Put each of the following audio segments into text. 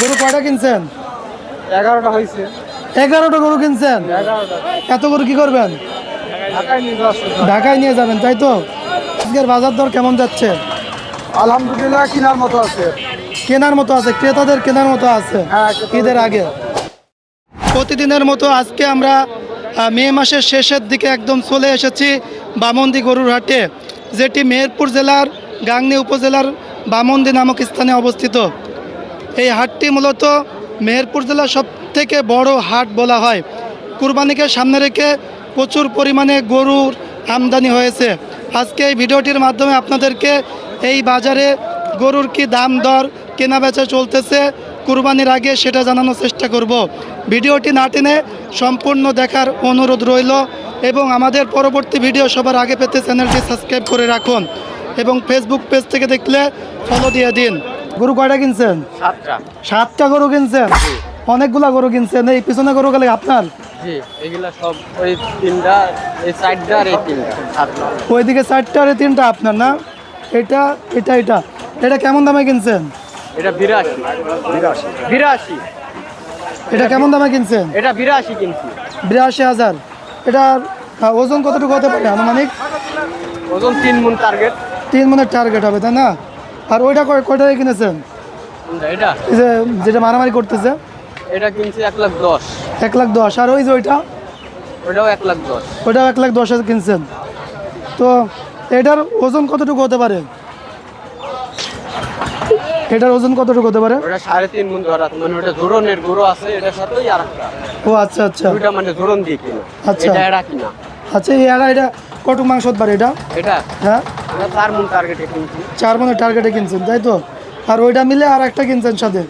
গরু কয়টা কিনছেন? এগারোটা হয়েছে। এগারোটা গরু কিনছেন? এত গরু কি করবেন? ঢাকায় নিয়ে যাবেন তাই তো? আজকের বাজার দর কেমন যাচ্ছে? আলহামদুলিল্লাহ কেনার মতো আছে। কেনার মতো আছে ক্রেতাদের কেনার মতো আছে হ্যাঁ, ঈদের আগে। প্রতিদিনের মতো আজকে আমরা মে মাসের শেষের দিকে একদম চলে এসেছি বামন্দি গরুর হাটে যেটি মেহেরপুর জেলার গাংনী উপজেলার বামন্দি নামক স্থানে অবস্থিত। এই হাটটি মূলত মেহেরপুর জেলার সব থেকে বড় হাট বলা হয়। কুরবানিকে সামনে রেখে প্রচুর পরিমাণে গরুর আমদানি হয়েছে। আজকে এই ভিডিওটির মাধ্যমে আপনাদেরকে এই বাজারে গরুর কি দাম দর, কেনা বেচা চলতেছে, কুরবানির আগে সেটা জানানোর চেষ্টা করব। ভিডিওটি না টেনে সম্পূর্ণ দেখার অনুরোধ রইল এবং আমাদের পরবর্তী ভিডিও সবার আগে পেতে চ্যানেলটি সাবস্ক্রাইব করে রাখুন এবং ফেসবুক পেজ থেকে দেখলে ফলো দিয়ে দিন। গরু কয়টা কিনছেন? সাতটা। সাতটা গরু কিনছেন? অনেকগুলা গরু কিনছেন। এই পিছনে গরু গেলে আপনার? জি এগুলা সব ওই তিনটা এই চারটা আর এই তিনটা সাতটা ওইদিকে চারটা আর এই তিনটা আপনার না? এটা এটা এটা। এটা কেমন দামে কিনছেন? এটা বিরাশি। বিরাশি। এটা কেমন দামে কিনছেন? এটা বিরাশি কিনছি। বিরাশি হাজার। এটার ওজন কতটুকু হতে পারে আনুমানিক? ওজন তিন মন টার্গেট তিন মনের টার্গেট হবে তাই না? আর ওইটা কয় কিনেছেন? এটা এই যে যেটা মারামারি করতেছে? এটা কিনছি এক লাখ দশ। এক লাখ দশ। আর ওই যে ওইটা? ওটাও এক লাখ দশ। ওইটাও এক লাখ দশ কিনছেন। তো এটার ওজন কতটুকু হতে পারে? এটার ওজন কতটুকু হতে পারে? ওটা সাড়ে তিন মন ধরা মানে ওটা জোরনের গরু আছে এটার সাথেই আর একটা। ও আচ্ছা আচ্ছা। দুইটা মানে জোরন দিয়ে কিনা। আচ্ছা। এটা এরা কিনা। আচ্ছা এই এরা এটা কটু মাংস হতে পারে এটা? এটা? হ্যাঁ? চার মন টার্গেটে কিনছি। চার মনের টার্গেটে কিনছেন তাই তো? আর ওইটা মিলে আর একটা কিনছেন সাথে?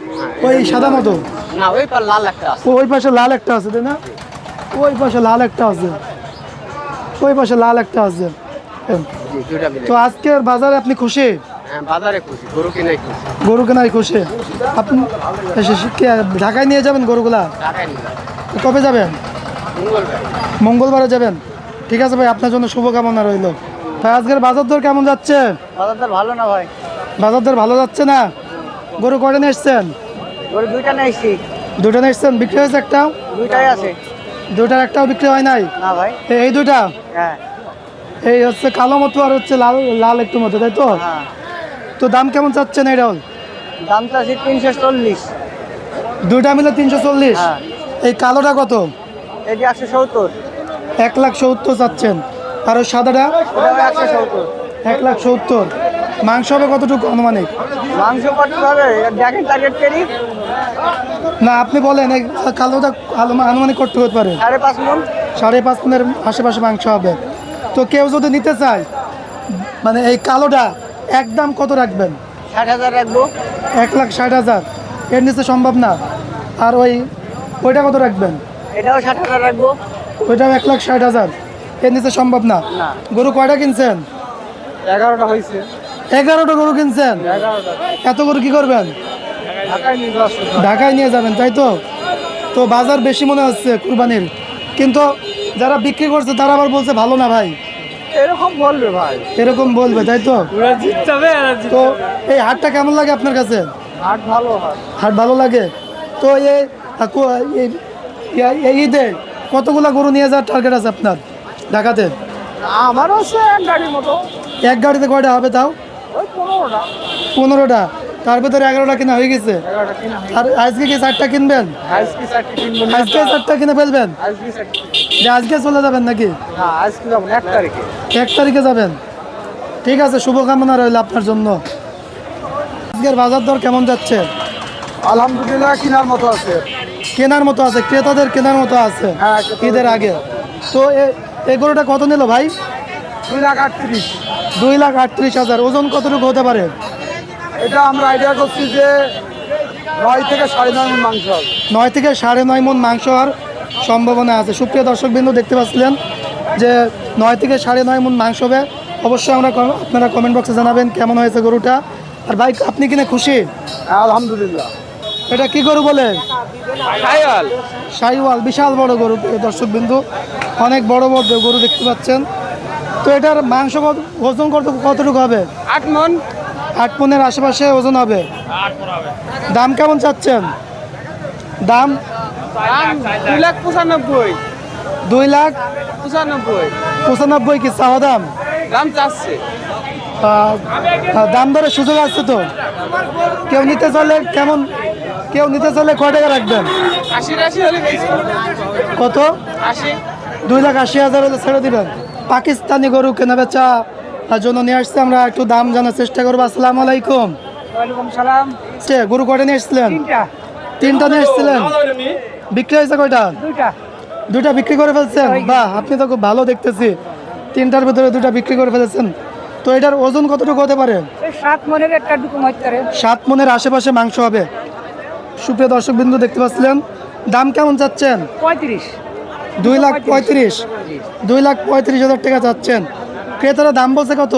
ওই সাদা মতো? না ওই পার লাল একটা আছে। ওই পাশে লাল একটা আছে তাই না? ওই পাশে লাল একটা আছে। ওই পাশে লাল একটা আছে। মিলে। তো আজকের বাজারে আপনি খুশি? হ্যাঁ, বাজারে খুশি গরু কিনাই খুশি। গরু কেনায় খুশি? আপনি ঢাকায় নিয়ে যাবেন গরুগুলা? কবে যাবেন? মঙ্গলবারে যাবেন? ঠিক আছে ভাই আপনার জন্য শুভকামনা রইল। ভাই আজকের বাজার দর কেমন যাচ্ছে? বাজারটা ভালো না ভাই। বাজার দর ভালো যাচ্ছে না? গরু কয়টা নিয়ে এসছেন? গরু দুইটা নিয়েছি দুটো নিয়ে এসছেন? বিক্রি হয়েছে একটা দুইটাই আছে। দুটার একটাও বিক্রি হয় নাই? না ভাই। এই দুইটা? হ্যাঁ। এই হচ্ছে কালো মতো আর হচ্ছে লাল লাল একটু মতো তাই তো? হ্যাঁ। তো দাম কেমন চাচ্ছেন এটা দামটা আছে তিনশো চল্লিশ। দুইটা মিলে তিনশো চল্লিশ? হ্যাঁ। এই কালোটা কত? এটি একশো সত্তর। এক লাখ সত্তর চাচ্ছেন। আর ওই সাদাটা? এক লাখ সত্তর। মাংস হবে কতটুকু আনুমানিক? মাংস টার্গেট করি না আপনি বলেন এই কালোটা আনুমানিক করতে হতে পারে? সাড়ে পাঁচ মন। সাড়ে পাঁচ মনের আশেপাশে মাংস হবে। তো কেউ যদি নিতে চায় মানে এই কালোটা একদম কত রাখবেন? ষাট হাজার রাখব। এক লাখ ষাট হাজার। এর নিচে সম্ভব না। আর ওই ওইটা কত রাখবেন? এটাও ষাট হাজার রাখব। ওইটাও এক লাখ ষাট হাজার। এর নিচে সম্ভব না। গরু কয়টা কিনছেন? এগারোটা হয়েছে। এগারোটা গরু কিনছেন? এত গরু কি করবেন? ঢাকায় নিয়ে যাবেন তাই তো? তো বাজার বেশি মনে হচ্ছে কুরবানির। কিন্তু যারা বিক্রি করছে তারা আবার বলছে ভালো না ভাই। এরকম বলবে ভাই। এরকম বলবে তাই তো? তো এই হাটটা কেমন লাগে আপনার কাছে? হাট ভালো হাট ভালো লাগে? তো এই ঈদে কতগুলা গরু নিয়ে যাওয়ার টার্গেট আছে আপনার? ঢাকাতে? আমার হচ্ছে এক গাড়ির মতো। এক গাড়িতে কয়টা হবে তাও? পনেরোটা। পনেরোটা। তার ভিতরে এগারোটা কিনা হয়ে গেছে। আর আজকে কি চারটা কিনবেন? আজকে চারটে কিনে ফেলবেন? আজকে যে আজকে চলে যাবেন নাকি? এক তারিখে যাবেন। ঠিক আছে শুভকামনা রইল আপনার জন্য। আজকের বাজার দর কেমন যাচ্ছে? আলহামদুলিল্লাহ কেনার মতো আছে। কেনার মতো আছে ক্রেতাদের কেনার মতো আছে হ্যাঁ, ঈদের আগে। তো এই গরুটা কত নিল ভাই? দুই লাখ আটত্রিশ। দুই লাখ আটত্রিশ হাজার। ওজন কতটুকু হতে পারে? এটা আমরা আইডিয়া করছি যে নয় থেকে সাড়ে নয় মণ মাংস হবে। নয় থেকে সাড়ে নয় মন মাংস হওয়ার সম্ভাবনা আছে। সুপ্রিয় দর্শকবৃন্দ দেখতে পাচ্ছিলেন যে নয় থেকে সাড়ে নয় মন মাংস হবে। অবশ্যই আমরা আপনারা কমেন্ট বক্সে জানাবেন কেমন হয়েছে গরুটা। আর ভাই আপনি কিনে খুশি? আলহামদুলিল্লাহ। এটা কি গরু বলে সাইওয়াল। বিশাল বড় গরু দর্শক বিন্দু অনেক বড় বড় গরু দেখতে পাচ্ছেন। তো এটার মাংস ওজন কত কতটুকু হবে? আট মন। আট মনের আশেপাশে ওজন হবে? দাম কেমন চাচ্ছেন? দাম? দুই লাখ পঁচানব্বই। দুই লাখ পঁচানব্বই। পঁচানব্বই কি চাওয়া দাম? দাম চাচ্ছে। দাম দরের সুযোগ আছে তো? কেউ নিতে চাইলে কেমন কেউ নিতে চাইলে কয় টাকা রাখবেন? কত? দুই লাখ আশি হাজার হলে ছেড়ে দিবেন। পাকিস্তানি গরু কেনা বেচা তার জন্য নিয়ে আসছে আমরা একটু দাম জানার চেষ্টা করব। আসসালামু আলাইকুম। গরু কয়টা নিয়ে এসছিলেন তিনটা। নিয়ে এসছিলেন বিক্রি হয়েছে কয়টা? দুইটা। বিক্রি করে ফেলছেন? বাহ আপনি তো খুব ভালো দেখতেছি। তিনটার ভিতরে দুটা বিক্রি করে ফেলেছেন। তো এটার ওজন কতটুকু হতে পারে? সাত মনের একটা সাত মনের আশেপাশে মাংস হবে। সুপ্রিয় দর্শক বিন্দু দেখতে পাচ্ছিলেন। দাম কেমন চাচ্ছেন? পঁয়ত্রিশ। দুই লাখ পঁয়ত্রিশ। দুই লাখ পঁয়ত্রিশ হাজার টাকা চাচ্ছেন। ক্রেতারা দাম বলছে কত?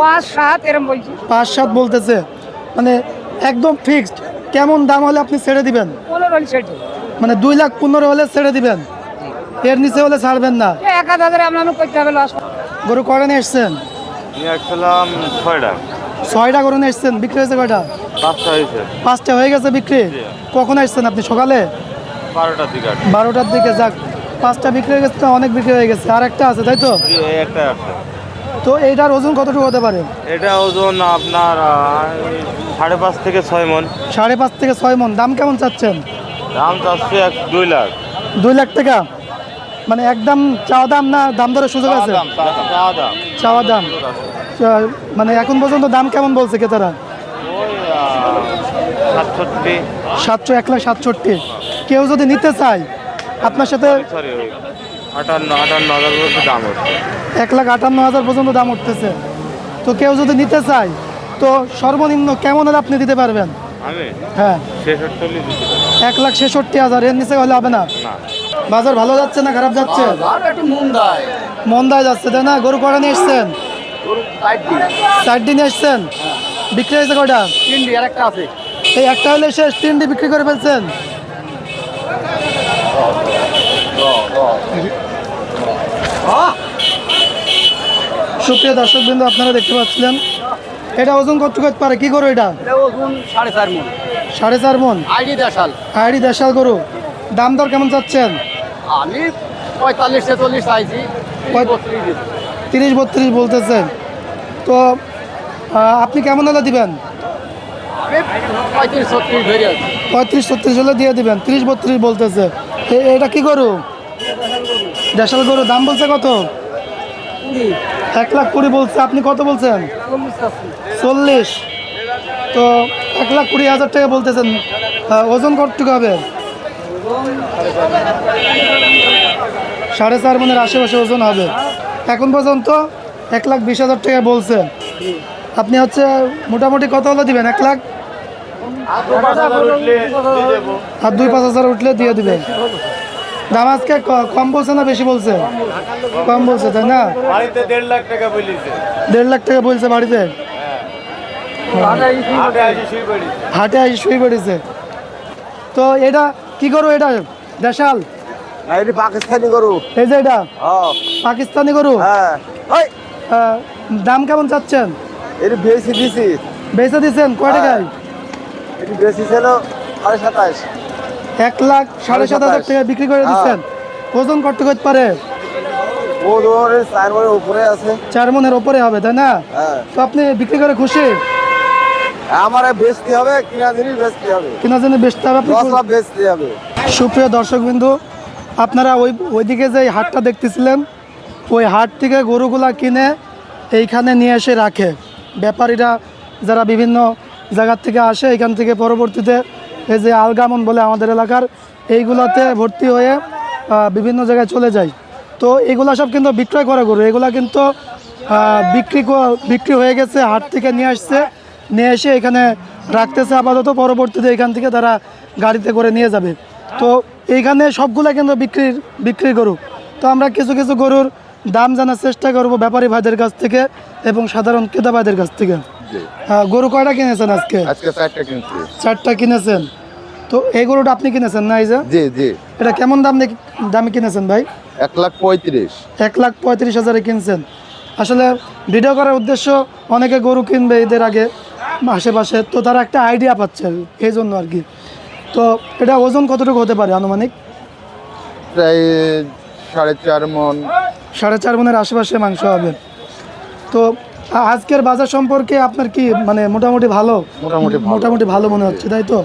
পাঁচ সাত এরম বলছি। পাঁচ সাত বলতেছে। মানে একদম ফিক্সড কেমন দাম হলে আপনি ছেড়ে দিবেন? মানে দুই লাখ পনেরো হলে ছেড়ে দিবেন। এর নিচে হলে ছাড়বেন না। এক হাজার আমরা করতে হবে লস গরু কয়টা নিয়ে এসছেন? ছয়টা। ছয়টা গরু নিয়ে এসছেন। বিক্রি হয়েছে কয়টা? পাঁচটা পাঁচটা হয়ে গেছে বিক্রি? কখন আসছেন আপনি সকালে? বারোটার দিকে বারোটার দিকে যাক। পাঁচটা বিক্রি হয়ে গেছে অনেক বিক্রি হয়ে গেছে। আর একটা আছে তাই তো? একটা তো এইটার ওজন কতটুকু হতে পারে? এটা ওজন আপনার সাড়ে পাঁচ থেকে ছয় মন। সাড়ে পাঁচ থেকে ছয় মন। দাম কেমন চাচ্ছেন? দাম চাচ্ছে এক দুই লাখ। দুই লাখ টাকা? মানে একদম চাওয়া দাম না দাম দরের সুযোগ আছে? চাওয়া দাম, চাওয়া দাম। মানে এখন পর্যন্ত দাম কেমন বলছে ক্রেতারা? সাতষট্টি। সাতশো এক লাখ সাতষট্টি। কেউ যদি নিতে চায় আপনার সাথে আটান্ন আটান্ন হাজার পর্যন্ত দাম হচ্ছে। এক লাখ আটান্ন হাজার পর্যন্ত দাম উঠতেছে। তো কেউ যদি নিতে চায় তো সর্বনিম্ন কেমন হলে আপনি দিতে পারবেন? আমি? হ্যাঁ। এক লাখ ছেষট্টি হাজার। এর নিচে হলে হবে না? বাজার ভালো যাচ্ছে না খারাপ যাচ্ছে? মন মন্দায়। যাচ্ছে তাই না? গরু কটা নিয়ে এসছেন? চারটি নিয়ে এসছেন? বিক্রি হয়েছে কটা তিনটি আর একটা আছে। এই একটা হলে শেষ তিনটি বিক্রি করে ফেলছেন। সুপ্রিয় দর্শক বিন্দু আপনারা দেখতে পাচ্ছিলেন। এটা ওজন কত পারে? কি করো এটা? ওজন সাড়ে চার মন। সাড়ে চার মন? আইডি দেশাল। হাইডি দেশাল গরু। দাম দর কেমন চাচ্ছেন? আমি পঁয়তাল্লিশ ছেচল্লিশ চাইছি তিরিশ বত্রিশ বলতেছেন। তো আপনি কেমন হলে দিবেন? পঁয়ত্রিশ ছত্রিশ হলে দিয়ে দিবেন, তিরিশ বত্রিশ বলতেছে। এটা কি গরু? দেশাল গরু, দাম বলছে কত? এক লাখ কুড়ি বলছে, আপনি কত বলছেন? চল্লিশ। তো এক লাখ কুড়ি হাজার টাকা বলতেছেন ওজন কতটুকু হবে? সাড়ে চার মনের আশেপাশে ওজন হবে। এখন পর্যন্ত এক লাখ বিশ হাজার টাকা বলছে। আপনি হচ্ছে মোটামুটি কত হলে দিবেন? এক লাখ? আর দুই পাঁচ হাজার উঠলে দিয়ে দিবেন। দাম আজকে কম বলছে না বেশি বলছে? কম বলছে তাই না? দেড় লাখ টাকা দেড় লাখ টাকা বলছে বাড়িতে? হাটে আসি শুয়ে পড়েছে। তো এটা কি করো এটা? দেশাল? এটি পাকিস্তানি গরু। এই যে এটা? হ্যাঁ। পাকিস্তানি গরু? হ্যাঁ। দাম কেমন চাচ্ছেন? এটি বেশি দিছি। বেচে দিচ্ছেন কয় টাকায়? এটি বেশি ছিল সাড়ে সাতাশ। এক লাখ সাড়ে সাত হাজার টাকা বিক্রি করে দিচ্ছেন ওজন কত করতে পারে? চার মনের উপরে আছে। চার মনের ওপরে হবে তাই না? হ্যাঁ। তো আপনি বিক্রি করে খুশি? আমার বেচতে হবে কিনা জিনিস বেচতে হবে। কিনা জন্য বেচতে হবে আপনি বেচতে হবে। সুপ্রিয় দর্শকবিন্দু আপনারা ওই ওইদিকে যে হাটটা দেখতেছিলেন ওই হাট থেকে গরুগুলা কিনে এইখানে নিয়ে এসে রাখে। ব্যাপারীরা যারা বিভিন্ন জায়গার থেকে আসে, এখান থেকে পরবর্তীতে এই যে আলগামন বলে আমাদের এলাকার, এইগুলাতে ভর্তি হয়ে বিভিন্ন জায়গায় চলে যায়। তো এগুলা সব কিন্তু বিক্রয় করা গরু। এগুলা কিন্তু বিক্রি বিক্রি হয়ে গেছে, হাট থেকে নিয়ে আসছে। নিয়ে এসে এখানে রাখতেছে আপাতত। পরবর্তীতে এখান থেকে তারা গাড়িতে করে নিয়ে যাবে। তো এইখানে সবগুলা কিন্তু বিক্রির বিক্রি গরু। তো আমরা কিছু কিছু গরুর দাম জানার চেষ্টা করব ব্যাপারী ভাইদের কাছ থেকে এবং সাধারণ ক্রেতা ভাইদের কাছ থেকে। হ্যাঁ, গরু কয়টা কিনেছেন আজকে? আজকে চারটা কিনছি। চারটা কিনেছেন। তো এই গরুটা আপনি কিনেছেন না এই যে? জি জি। এটা কেমন দাম দামে কিনেছেন ভাই? এক লাখ পঁয়ত্রিশ। এক লাখ পঁয়ত্রিশ হাজারে কিনছেন। আসলে ভিডিও করার উদ্দেশ্য অনেকে গরু কিনবে ঈদের আগে আশেপাশে তো তারা একটা আইডিয়া পাচ্ছে এই জন্য আর কি। তো এটা ওজন কতটুকু হতে পারে আনুমানিক? প্রায় সাড়ে চার মন। সাড়ে চার মনের আশেপাশে মাংস হবে। তো আজকের বাজার সম্পর্কে আপনার কি মানে মোটামুটি ভালো? মোটামুটি ভালো। মোটামুটি ভালো মনে হচ্ছে তাই তো?